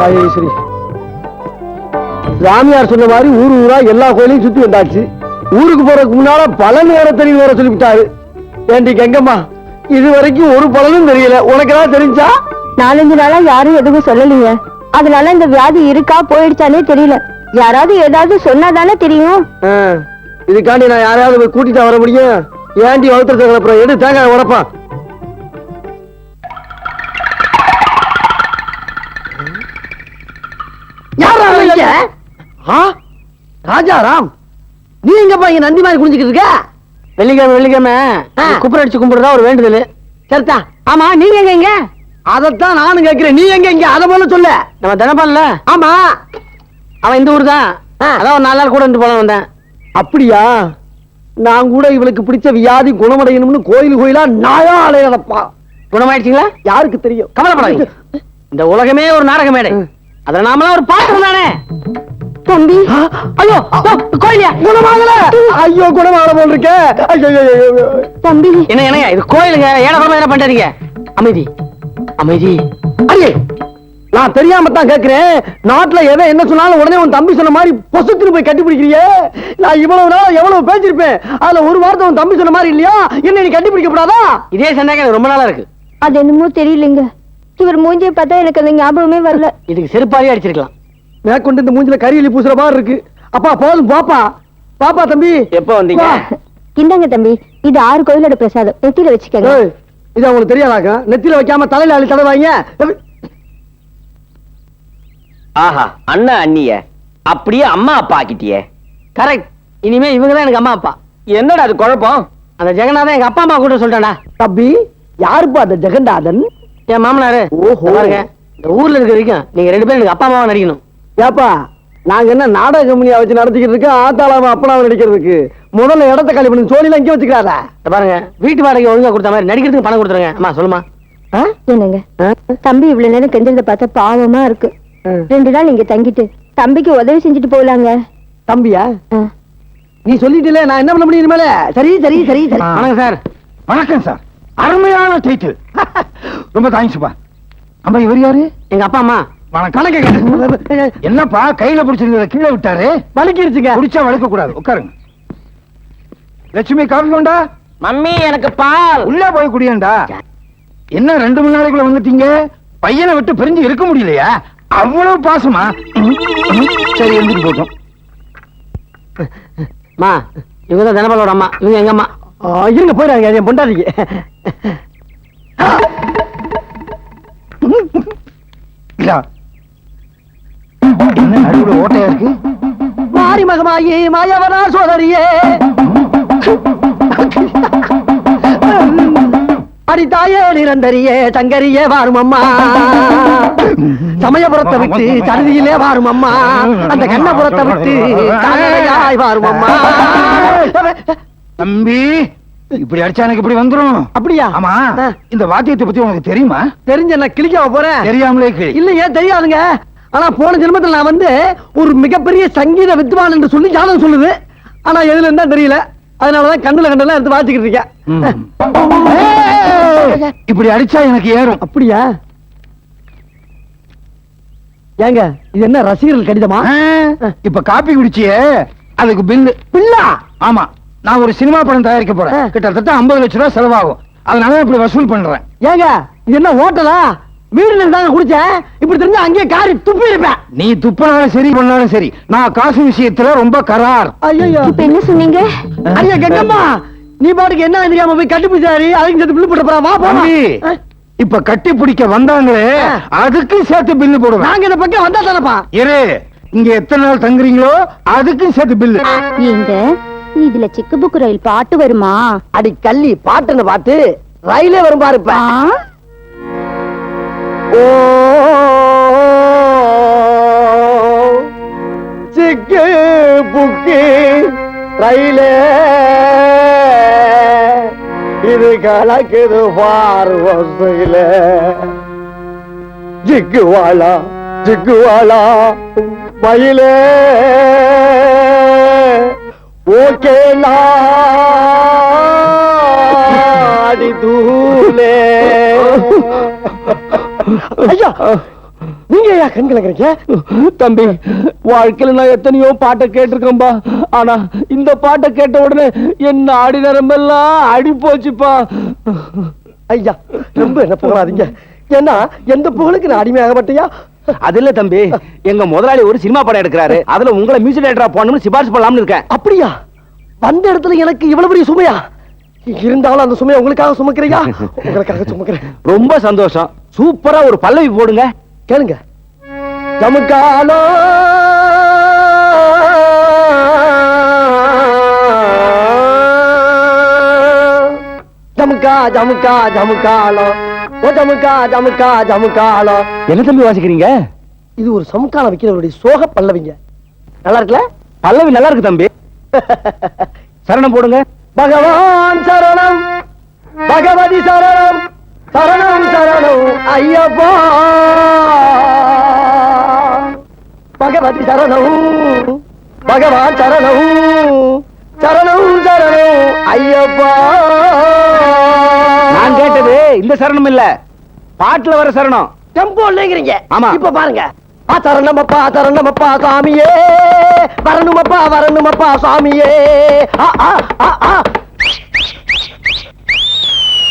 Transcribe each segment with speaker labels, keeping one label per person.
Speaker 1: ராஜேஸ்வரி சாமியார் சொன்ன மாதிரி ஊரு ஊரா எல்லா கோயிலையும் சுத்தி வந்தாச்சு. ஊருக்கு போறதுக்கு முன்னால பலன் வேற தெரியும் வேற சொல்லிவிட்டாரு. ஏண்டி கங்கம்மா இது வரைக்கும் ஒரு பலனும் தெரியல. உனக்கு ஏதாவது தெரிஞ்சா?
Speaker 2: நாலஞ்சு நாளா யாரும் எதுவும் சொல்லலைங்க. அதனால இந்த வியாதி இருக்கா போயிடுச்சானே தெரியல. யாராவது ஏதாவது சொன்னாதானே தெரியும்.
Speaker 1: இதுக்காண்டி நான் யாரையாவது போய் கூட்டிட்டு வர முடியும்? ஏண்டி வளர்த்துறது அப்புறம் எடு தேங்காய் உடப்பா. ராஜாராம் நீ எங்கப்பா இங்க நந்தி மாதிரி குடிஞ்சுக்கிட்டு இருக்க? வெள்ளிக்கிழமை வெள்ளிக்கிழமை. குப்புற அடிச்சு கும்பிடுறதா ஒரு வேண்டுதல். சரிதா. ஆமா நீங்க எங்க இங்க? அதத்தான் நானும் கேட்கிறேன். நீ எங்க இங்க? அத போல சொல்ல. நம்ம தினப்பான்ல ஆமா. அவன் இந்த ஊர் தான். அதான் ஒரு நாலு நாள் கூட இருந்து போல வந்தேன். அப்படியா? நான் கூட இவளுக்கு பிடிச்ச வியாதி குணமடையணும்னு கோயில் கோயிலா நாயா அலையதப்பா குணமாயிடுச்சுங்களா? யாருக்கு தெரியும்? கவலைப்படாதீங்க. இந்த உலகமே ஒரு நாடக மேடை அதுல நாமெல்லாம் ஒரு பாத்திரம் தானே
Speaker 2: தம்பி.
Speaker 1: ஐயோ கோயிலியா? குணமாகல. ஐயோ குணமாக போல் இருக்க.
Speaker 2: தம்பி.
Speaker 1: என்ன என்னங்க? இது கோயிலுங்க. ஏடகமா என்ன பண்றீங்க? அமைதி. அமைதி. அடியே நான் தெரியாம தான் கேக்குறேன். நாட்டுல எதை என்ன சொன்னாலும் உடனே உன் தம்பி சொன்ன மாதிரி பொசுத்துன்னு போய் கட்டி பிடிக்கிறியே நான் இவ்வளவு நாள் எவ்வளவு பேசிருப்பேன் அதுல ஒரு வார்த்தை உன் தம்பி சொன்ன மாதிரி இல்லையா? என்ன நீ கட்டி பிடிக்க கூடாதா? இதே சந்தேகம் ரொம்ப நாளா இருக்கு.
Speaker 2: அது என்னமோ தெரியலங்க. இவர் மூஞ்சியை பார்த்தா எனக்கு அந்த ஞாபகமே வரல.
Speaker 1: இதுக்கு செருப்பாரியே அடிச்சிருக்கலாம். மேற்கொண்டு இந்த மூஞ்சில கரியலி பூசுற மாதிரி இருக்கு. அப்பா போதும் பாப்பா பாப்பா தம்பி. எப்ப வந்தீங்க?
Speaker 2: இந்தாங்க தம்பி இது ஆறு கோயிலோட பிரசாதம். நெத்தியில வச்சுக்கோங்க.
Speaker 1: இது அவங்களுக்கு தெரியாதாக்கா? நெத்தியில வைக்காம தலையில அள்ளி தடவாங்க.
Speaker 3: ஆஹா அண்ணா அண்ணிய. அப்படியே அம்மா அப்பா ஆக்கிட்டியே.
Speaker 1: கரெக்ட் இனிமே இவங்க தான் எனக்கு அம்மா அப்பா.
Speaker 3: என்னடா அது குழப்பம்?
Speaker 1: அந்த ஜெகநாதன் எங்க அப்பா அம்மா கூட சொல்லிட்டானா தம்பி யாருப்பா அந்த ஜெகநாதன்? என் மாமனாரு
Speaker 3: ஓஹோ.
Speaker 1: பாருங்க இந்த ஊர்ல இருக்க வரைக்கும் நீங்க ரெண்டு பேரும் எனக்கு அப்பா அம்மாவா நடிக்கணும். ஏப்பா நாங்க என்ன நாடக கம்பெனியா வச்சு நடத்திக்கிட்டு இருக்கோம்? ஆத்தாளாம அப்பனாவை நடிக்கிறதுக்கு. முதல்ல இடத்த காலி பண்ணி சோழில இங்கே வச்சுக்கிறாரா? பாருங்க வீட்டு வாடகை ஒழுங்கா கொடுத்த மாதிரி நடிக்கிறதுக்கு பணம் கொடுத்துருங்க. அம்மா சொல்லுமா?
Speaker 2: என்னங்க? தம்பி இவ்வளவு நேரம் கெஞ்சறத பார்த்தா பாவமா இருக்கு. ரெண்டு நாள் இங்க தங்கிட்டு தம்பிக்கு உதவி செஞ்சுட்டு போலாங்க.
Speaker 1: தம்பியா? நீ சொல்லிட்டல நான் என்ன பண்ண முடியும் சரி சரி சரி சரி. வணக்கம் சார்.
Speaker 4: வணக்கம் சார். அருமையான டைட்டில் ரொம்ப தேங்க்ஸ்ப்பா அம்மா இவர் யாரு?
Speaker 1: எங்க அப்பா அம்மா.
Speaker 4: வணக்கம். என்னப்பா கையில பிடிச்சிருந்தத கீழே விட்டாரு?
Speaker 1: வலிக்கிருச்சுங்க.
Speaker 4: குடிச்சா வளர்க்க கூடாது உட்காருங்க. லட்சுமி காஃபி கொண்டா?
Speaker 3: மம்மி எனக்கு பால்.
Speaker 4: உள்ள போய் குடியேண்டா. என்ன ரெண்டு மணி நாளைக்குள்ள வந்துட்டீங்க? பையனை விட்டு பிரிஞ்சு இருக்க முடியலையா? அவ்வளவு பாசமா? ம், ம். சரி எழுந்திட்டு போட்டோம்
Speaker 1: அம்மா இவங்க தான் தினபாலோட அம்மா. இவங்க எங்க அம்மா? இருங்க போயிடாங்க என்
Speaker 4: என்ன நடுவுல ஓட்டையா இருக்கு?
Speaker 1: மாரி மகமாயி மாயவனா சோதரியே. அடித்தாயே நிரந்தரியே சங்கரியே வாரும் அம்மா சமயபுரத்தை விட்டு சருதியிலே வாரும் அம்மா அந்த கண்ணபுரத்தை விட்டு கனகையாய் வாரும் அம்மா
Speaker 4: தம்பி இப்படி அடிச்சா எனக்கு இப்படி வந்துரும்.
Speaker 1: அப்படியா?
Speaker 4: ஆமா. இந்த வாத்தியத்தை பத்தி உனக்கு தெரியுமா?
Speaker 1: தெரிஞ்ச நான் கிளிக்காம போறேன்
Speaker 4: தெரியாமலே கிளி
Speaker 1: இல்லையே தெரியாதுங்க. ஆனா போன ஜென்மத்துல நான் வந்து ஒரு மிகப்பெரிய சங்கீத வித்வான் என்று சொல்லி ஜாதகம் சொல்லுது. ஆனா எதுல இருந்தா தெரியல. அதனாலதான் கண்ணுல கண்டெல்லாம் எடுத்து வாசிக்கிட்டு இருக்கேன்.
Speaker 4: இப்படி அடிச்சா எனக்கு ஏறும்.
Speaker 1: அப்படியா? ஏங்க இது என்ன ரசிகர்கள் கடிதமா?
Speaker 4: இப்ப காப்பி குடிச்சியே அதுக்கு பில்லு.
Speaker 1: பில்லா?
Speaker 4: ஆமா. நான் ஒரு சினிமா படம் தயாரிக்க போறேன். கிட்டத்தட்ட 50 லட்சம் ரூபாய் செலவாகும். அதனால இப்படி வசூல் பண்றேன்.
Speaker 1: ஏங்க இது என்ன ஹோட்டலா? வீடுல இருந்தாங்க குடிச்சேன் இப்படி தெரிஞ்சா அங்கேயே காரி துப்பி இருப்பேன்.
Speaker 4: நீ துப்பினாலும் சரி பண்ணாலும் சரி. நான் காசு விஷயத்துல ரொம்ப கரார்.
Speaker 1: ஐயோ
Speaker 2: இப்ப என்ன சொன்னீங்க?
Speaker 1: ஐயா கங்கம்மா நீ பாட்டுக்கு என்ன தெரியாம போய் கட்டுப்பிடிச்சாரி அதுக்கு சேர்த்து பில்லு போட்டு போறா வா போலாம்.
Speaker 4: இப்ப கட்டி பிடிக்க வந்தாங்களே. அதுக்கு சேர்த்து பில்லு போடுவேன்.
Speaker 1: நாங்க இந்த பக்கம் வந்தா தானப்பா.
Speaker 4: இரு இங்க எத்தனை நாள் தங்குறீங்களோ அதுக்கும் சேர்த்து பில்லு.
Speaker 2: நீங்க இதுல சிக்கு புக்கு ரயில் பாட்டு வருமா?
Speaker 1: அடி கள்ளி பாட்டுன்னு பாத்து ரயிலே வரும் பாருப்ப? ஓ சிக்கு புக்கு ரயிலே. இது கலக்குது பார் வசையில ஜிக்கு வாழா ஜிக்கு வாழா மயிலே. அடி தூளே. ஐயா நீங்க ஏன் கண் கலக்குறீங்க
Speaker 3: தம்பி வாழ்க்கையில நான் எத்தனையோ பாட்டை கேட்டிருக்கேன்பா. ஆனா இந்த பாட்டை கேட்ட உடனே என் ஆடி நரம்பெல்லாம் அடி போச்சுப்பா.
Speaker 1: ஐயா ரொம்ப என்ன போகாதீங்க. ஏன்னா எந்த புகழுக்கு நான் அடிமையாக மாட்டியா
Speaker 3: அது இல்ல தம்பி. எங்க முதலாளி ஒரு சினிமா படம் எடுக்கிறாரு. அதுல உங்களை மியூசிக் டைரக்டரா போகணும்னு சிபாரிசு பண்ணலாம்னு இருக்கேன்.
Speaker 1: அப்படியா? வந்த இடத்துல எனக்கு இவ்வளவு பெரிய சுமையா? இருந்தாலும் அந்த சுமையை உங்களுக்காக சுமக்கிறையா உங்களுக்காக சுமக்கிறேன்.
Speaker 3: ரொம்ப சந்தோஷம். சூப்பரா ஒரு பல்லவி போடுங்க.
Speaker 1: கேளுங்க. ஜமுக்காலோ. ஜமுக்கா ஜமுக்கா ஜமுக்காலோ. ஜமுக்கா ஜமுக்கா ஜமுக்காலோ
Speaker 3: என்ன தம்பி வாசிக்கிறீங்க?
Speaker 1: இது ஒரு சமுக்காலம் வைக்கிறவருடைய சோக பல்லவிங்க. நல்லா இருக்குல்ல?
Speaker 3: பல்லவி நல்லா இருக்கு தம்பி. சரணம் போடுங்க.
Speaker 1: பகவான் சரணம். பகவதி சரணம். சரணம் சரணம். ஐயப்பா. பகவதி சரணம். பகவான் சரணம். சரணம் சரணம். ஐயப்பா.
Speaker 3: இந்த சரணம் இல்ல. பாட்டுல வர சரணம்.
Speaker 1: டெம்போ இல்லைங்கிறீங்க.
Speaker 3: ஆமா.
Speaker 1: இப்ப பாருங்க. ஆ சரணமப்பா சரணமப்பா சாமியே. வரணுமப்பா வரணுமப்பா சாமியே. ஆ, ஆ, ஆ, ஆ.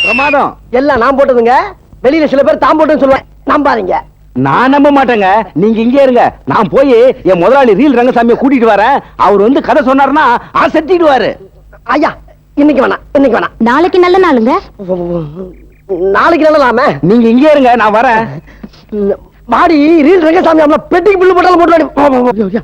Speaker 3: பிரமாதம்.
Speaker 1: எல்லாம் நான் போட்டதுங்க. வெளியில சில பேர் தான் போட்டுன்னு சொல்லுவேன் நம்பாதீங்க
Speaker 3: நான் நம்ப மாட்டேங்க. நீங்க இங்கே இருங்க. நான் போய் என் முதலாளி ரீல் ரங்கசாமியை கூட்டிட்டு வரேன். அவர் வந்து கதை சொன்னாருன்னா அசத்திடுவாரு
Speaker 1: ஐயா இன்னைக்கு வேணாம் இன்னைக்கு வேணாம்.
Speaker 2: நாளைக்கு நல்ல நாளுங்க.
Speaker 1: நாளைக்கு நல்லலாமே
Speaker 3: நீங்க இங்கே இருங்க நான் வரேன்.
Speaker 1: மாடி ரீல் ரங்கசாமி அம்மா பெட்டிக்கு பில்லு போட்டாலும் போட்டு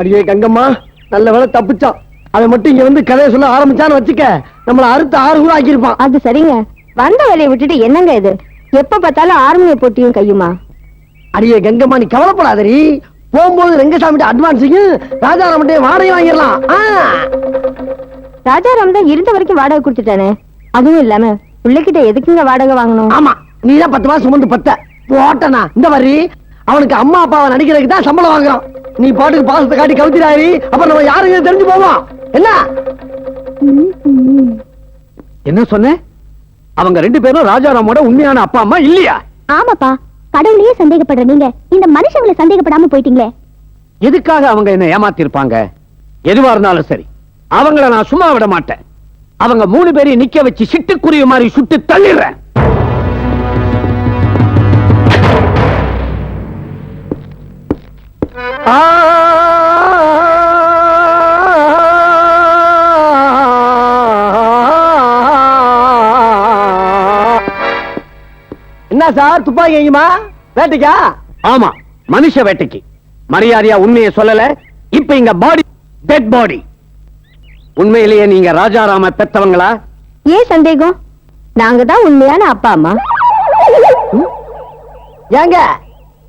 Speaker 1: அடியே கங்கம்மா நல்ல வேலை தப்பிச்சான் அவன் மட்டும் இங்க வந்து கதையை சொல்ல ஆரம்பிச்சான்னு வச்சுக்க நம்மள அறுத்து ஆறு கூட ஆக்கியிருப்பான்.
Speaker 2: அது சரிங்க. வந்த வேலையை விட்டுட்டு என்னங்க இது? எப்ப பார்த்தாலும் ஆர்மியை போட்டியும் கையுமா?
Speaker 1: அடியே கங்கம்மா நீ கவலைப்படாதடி. போகும்போது ரங்கசாமி அட்வான்ஸையும் ராஜாராமட்டே வாடகை வாங்கிடலாம். ஆ.
Speaker 2: ராஜாராம் தான் இருந்த வரைக்கும் வாடகை கொடுத்துட்டானே. அதுவும் இல்லாம பிள்ளைகிட்ட எதுக்குங்க வாடகை வாங்கணும்?
Speaker 1: ஆமா நீ தான் பத்து மாசம் சுமந்து பத்த. போட்டனா இந்த மாதிரி அவனுக்கு அம்மா அப்பாவை நடிக்கிறதுக்கு தான் சம்பளம் வாங்குறான் நீ பாட்டுக்கு பாசத்தை காட்டி கவுத்திராரி அப்புறம் நம்ம யாருங்க தெரிஞ்சு போவோம்? என்ன?
Speaker 3: என்ன சொன்ன? அவங்க ரெண்டு பேரும் ராஜாராமோட உண்மையான அப்பா அம்மா இல்லையா?
Speaker 2: ஆமாப்பா கடவுளையே சந்தேகப்படுற நீங்க இந்த மனுஷங்களை சந்தேகப்படாம போயிட்டீங்களே.
Speaker 3: எதுக்காக அவங்க என்ன ஏமாத்திருப்பாங்க? எதுவா இருந்தாலும் சரி. அவங்கள நான் சும்மா விட மாட்டேன். அவங்க மூணு பேரையும் நிக்க வச்சு சிட்டுக்குருவி மாதிரி சுட்டு தள்ளிடுறேன்
Speaker 1: என்ன சார் துப்பாக்கி எங்கேயுமா வேட்டைக்கா
Speaker 3: ஆமா மனுஷ வேட்டைக்கு மரியாதையா உண்மையை சொல்லல இப்ப இங்க பாடி டெட் பாடி உண்மையிலேயே நீங்க ராஜாராம பெத்தவங்களா
Speaker 2: ஏன் சந்தேகம்? நாங்க தான் உண்மையான அப்பா அம்மா.
Speaker 1: ஏங்க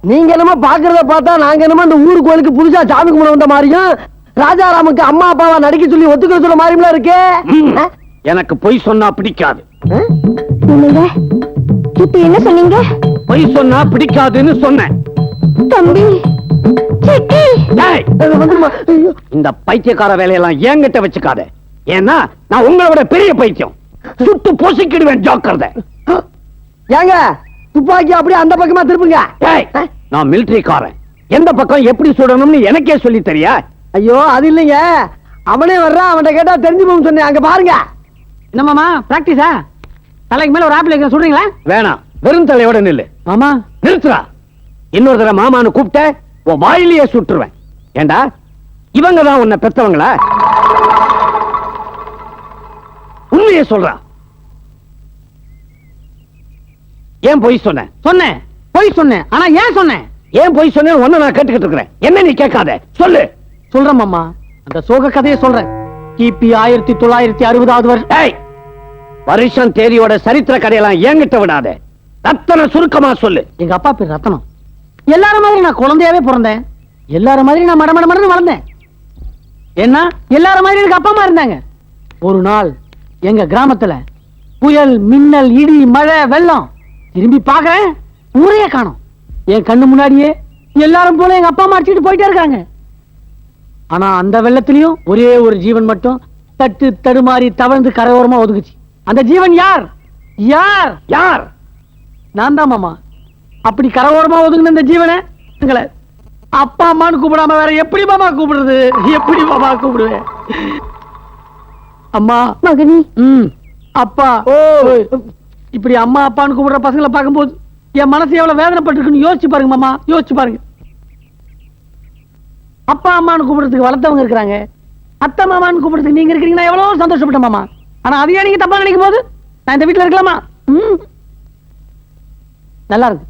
Speaker 1: நீங்க என்னமோ பாக்குறத பார்த்தா நாங்க என்னமோ இந்த ஊரு கோயிலுக்கு புதுசா சாமி கும்பிட வந்த மாதிரியும் ராஜாராமுக்கு அம்மா அப்பாவா நடிக்க சொல்லி ஒத்துக்கிற சொல்ல மாதிரிலாம் இருக்கு?
Speaker 3: எனக்கு பொய் சொன்னா பிடிக்காது.
Speaker 2: இப்ப என்ன சொன்னீங்க?
Speaker 3: பொய் சொன்னா பிடிக்காதுன்னு சொன்னேன்.
Speaker 2: தம்பி. சித்தி
Speaker 3: டேய்,
Speaker 1: அது வந்துருமா? ஐயோ.
Speaker 3: இந்த பைத்தியக்கார வேலையெல்லாம் என்கிட்ட வச்சுக்காத. ஏன்னா நான் உங்களை விட பெரிய பைத்தியம். சுட்டு பொசுக்கிடுவேன் ஜாக்கிரதை.
Speaker 1: ஏங்க துப்பாக்கி அப்படியே அந்த பக்கமா திருப்புங்க?
Speaker 3: நான் மிலிட்டரிக்காரன். எந்த பக்கம் எப்படி சுடணும்னு எனக்கே சொல்லி தெரியா?
Speaker 1: ஐயோ அது இல்லைங்க. அவனே வர்றான் அவன்கிட்ட கேட்டா தெரிஞ்சு போகும் சொன்னேன். அங்க பாருங்க.
Speaker 5: என்னமாமா பிராக்டிஸா தலைக்கு மேல ஒரு ஆப்பிள் சொல்றீங்களா?
Speaker 3: வேணாம் வெறும் தலையோட நில்லு.
Speaker 5: மாமா.
Speaker 3: நிறுத்துறா இன்னொரு தடவை மாமான்னு கூப்பிட்ட உன் வாயிலேயே சுட்டுருவேன். ஏண்டா? இவங்க தான் உன்னை பெத்தவங்களா? உண்மையை சொல்றா. ஏன் பொய் சொன்ன?
Speaker 5: சொன்னேன். பொய் சொன்னேன். ஆனா ஏன் சொன்னேன்?
Speaker 3: ஏன் பொய் சொன்ன ஒன்ன நான் கேட்டுக்கிட்டு இருக்கிறேன். என்ன நீ கேட்காத? சொல்லு.
Speaker 5: சொல்றேன் மாமா. அந்த சோக கதையை சொல்றேன். கிபி ஆயிரத்தி தொள்ளாயிரத்தி அறுபதாவது வருஷம்
Speaker 3: வருஷம் தேதியோட சரித்திர கதையெல்லாம் என்கிட்ட விடாத. ரத்தன சுருக்கமா சொல்லு.
Speaker 5: எங்க அப்பா பேர் ரத்தனம். எல்லாரும் மாதிரி நான் குழந்தையாவே பிறந்தேன். எல்லாரும் மாதிரி நான் மட மட மடன்னு வளர்ந்தேன். என்ன எல்லாரும் மாதிரி எனக்கு அப்பா அம்மா இருந்தாங்க. ஒரு நாள் எங்க கிராமத்துல புயல் மின்னல் இடி மழை வெள்ளம் திரும்பி பார்க்கறேன் ஊரையே காணோம். என் கண்ணு முன்னாடியே எல்லாரும் போல எங்க அப்பா அம்மா அடிச்சுட்டு போயிட்டே இருக்காங்க. ஆனா அந்த வெள்ளத்திலயும் ஒரே ஒரு ஜீவன் மட்டும் தட்டு தடுமாறி தவழ்ந்து கரையோரமா ஒதுங்குச்சு அந்த ஜீவன் யார்? யார்?
Speaker 3: யார்?
Speaker 5: நான் தான் மாமா. அப்படி கரகோரமா ஒதுங்கின இந்த ஜீவனை எங்களை அப்பா அம்மான்னு கூப்பிடாம வேற எப்படி மாமா கூப்பிடுறது? எப்படி மாமா கூப்பிடுவேன்? அம்மா
Speaker 6: மகனி.
Speaker 5: ம் அப்பா ஓ. இப்படி அம்மா அப்பான்னு கூப்பிடுற பசங்களை பார்க்கும்போது என் மனசு எவ்வளவு வேதனைப்பட்டிருக்குன்னு யோசிச்சு பாருங்க மாமா யோசிச்சு பாருங்க. அப்பா அம்மான்னு கூப்பிடுறதுக்கு வளர்த்தவங்க இருக்கிறாங்க. அத்தை மாமான்னு கூப்பிடுறதுக்கு நீங்க இருக்கிறீங்கன்னா எவ்வளவு சந்தோஷப்பட்டேன் மாமா. ஆனா அதையே நீங்க தப்பா நினைக்கும் போது நான் இந்த வீட்டுல இருக்கலாமா? ம். நல்லா இருக்கு.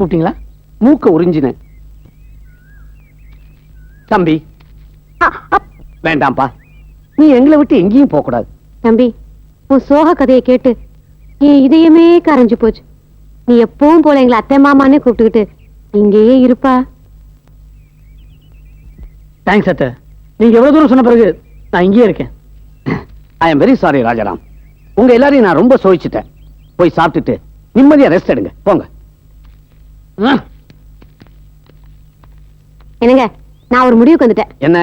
Speaker 5: கூப்பிட்டீங்களா?
Speaker 3: மூக்க உறிஞ்சினேன். தம்பி. வேண்டாம்ப்பா. நீ எங்களை விட்டு எங்கேயும் போக கூடாது
Speaker 6: தம்பி உன் சோக கதையை கேட்டு என் இதயமே கரைஞ்சு போச்சு. நீ எப்பவும் போல எங்களை அத்தை மாமானே கூப்பிட்டுக்கிட்டு இங்கேயே இருப்பா.
Speaker 5: தேங்க்ஸ் அத்தை. நீங்க எவ்வளவு தூரம் சொன்ன பிறகு நான் இங்கேயே இருக்கேன்.
Speaker 3: I am very sorry Rajaram. உங்க எல்லாரையும் நான் ரொம்ப சோதிச்சுட்டேன். போய் சாப்பிட்டுட்டு நிம்மதியா ரெஸ்ட் எடுங்க. போங்க.
Speaker 6: என்னங்க நான் ஒரு முடிவுக்கு வந்துட்டேன்.
Speaker 3: என்ன?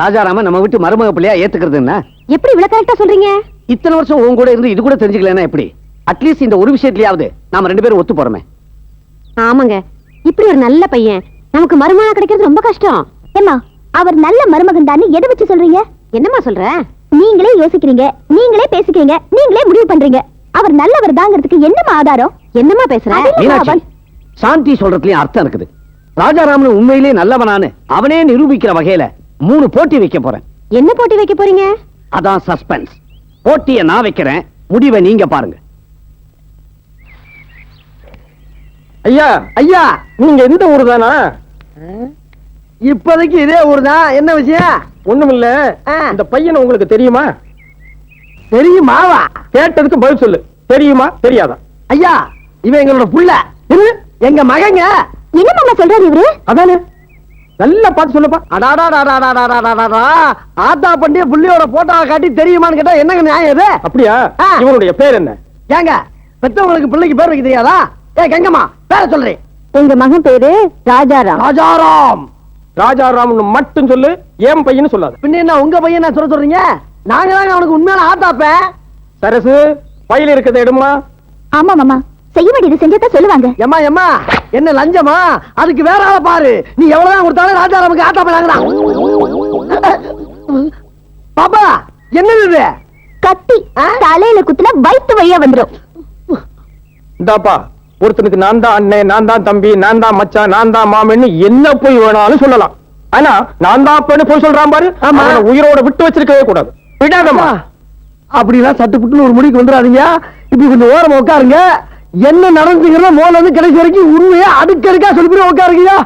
Speaker 3: ராஜாராம நம்ம விட்டு மருமக பிள்ளையா ஏத்துக்கிறது என்ன?
Speaker 6: எப்படி இவ்வளவு கரெக்டா சொல்றீங்க?
Speaker 3: இத்தனை வருஷம் உன் கூட இருந்து இது கூட தெரிஞ்சுக்கலன்னா எப்படி? அட்லீஸ்ட் இந்த ஒரு விஷயத்துலயாவது நாம ரெண்டு பேரும் ஒத்து போறோமே.
Speaker 6: ஆமாங்க. இப்படி ஒரு நல்ல பையன் நமக்கு மருமகனா கிடைக்கிறது ரொம்ப கஷ்டம். ஏமா அவர் நல்ல மருமகன் தான் எதை வச்சு சொல்றீங்க? என்னம்மா சொல்ற? நீங்களே யோசிக்கிறீங்க நீங்களே பேசிக்கிறீங்க நீங்களே முடிவு பண்றீங்க. அவர் நல்லவர் தாங்கிறதுக்கு என்னமா ஆதாரம்? என்னமா பேசுற?
Speaker 3: மீனாட்சி. சாந்தி சொல்றதுலயும் அர்த்தம் இருக்குது. ராஜாராமன் உண்மையிலேயே நல்லவனான்னு அவனே நிரூபிக்கிற வகையில மூணு போட்டி வைக்க போறேன்.
Speaker 6: என்ன போட்டி வைக்க போறீங்க?
Speaker 3: அதான் சஸ்பென்ஸ். போட்டியை நான் வைக்கிறேன். முடிவை நீங்க பாருங்க.
Speaker 1: ஐயா ஐயா நீங்க எந்த ஊர் தானா? இப்போதைக்கு இதே ஊர் தான். என்ன விஷயம்?
Speaker 7: ஒண்ணுமில்ல
Speaker 1: ஆ.
Speaker 7: இந்த பையனை உங்களுக்கு தெரியுமா?
Speaker 1: தெரியுமாவா
Speaker 7: கேட்டதுக்கு பதில் சொல்லு. தெரியுமா? தெரியாதா?
Speaker 1: ஐயா இவன் எங்களோட புள்ள. எங்க மகங்க?
Speaker 6: என்ன மாமா சொல்றாரு இவரு?
Speaker 7: அதானே? நல்லா பார்த்து சொல்லுப்பா.
Speaker 1: அடாடாடாடாடாடாடாடாடா. ஆத்தா பண்டிய புள்ளியோட போட்டோவை காட்டி தெரியுமான்னு கேட்டா என்னங்க நியாயம் இது?
Speaker 7: அப்படியா?
Speaker 1: ஆ.
Speaker 7: இவனுடைய பேர் என்ன?
Speaker 1: ஏங்க பெத்தவங்களுக்கு பிள்ளைக்கு பேர் வைக்க தெரியாதா ஏ கங்கம்மா பேர சொல்றேன்.
Speaker 6: உங்க மகன் பேரு ராஜாராம்.
Speaker 1: ராஜாராம்.
Speaker 7: ராஜாராம்னு மட்டும் சொல்லு ஏன் பையன்னு சொல்லாத.
Speaker 1: பின்ன என்ன உங்க பையன் நான் சொல்ல சொல்றீங்க? நாங்க தாங்க அவனுக்கு உண்மையான ஆத்தாப்ப.
Speaker 7: சரசு பையில இருக்கிறத எடுமா?
Speaker 6: ஆமா மாமா. செய்ய வேண்டியது செஞ்சதான் சொல்லுவாங்க.
Speaker 1: ஏம்மா ஏம்மா என்ன லஞ்சமா? அதுக்கு வேற ஆளை பாரு. நீ எவ்வளவுதான் கொடுத்தாலும் ராஜாராமுக்கு ஆத்தாப்ப நாங்கதான் பாப்பா என்னது இது?
Speaker 6: கத்தி? தலையில குத்துனா வயித்து வழியா வந்துரும்.
Speaker 7: இந்தாப்பா ஒருத்தனுக்கு நான் தான் அண்ணன் நான் தான் தம்பி நான் தான் மச்சான் நான் தான் மாமன்னு என்ன போய் வேணாலும் சொல்லலாம். ஆனா நான் தான் அப்பன்னு போய் சொல்றான் பாரு.
Speaker 1: ஆமா.
Speaker 7: உயிரோட விட்டு வச்சிருக்கவே கூடாது. விடாதம்மா.
Speaker 1: அப்படிலாம் சட்டு புட்டுன்னு ஒரு முடிக்கு வந்துடாதீங்க. இப்படி கொஞ்சம் ஓரமா உட்காருங்க. என்ன நடந்துகிறதோ மோல இருந்து கடைசி வரைக்கும் உண்மையா அடுக்கடுக்கா சொல்லி உட்காருக்கியா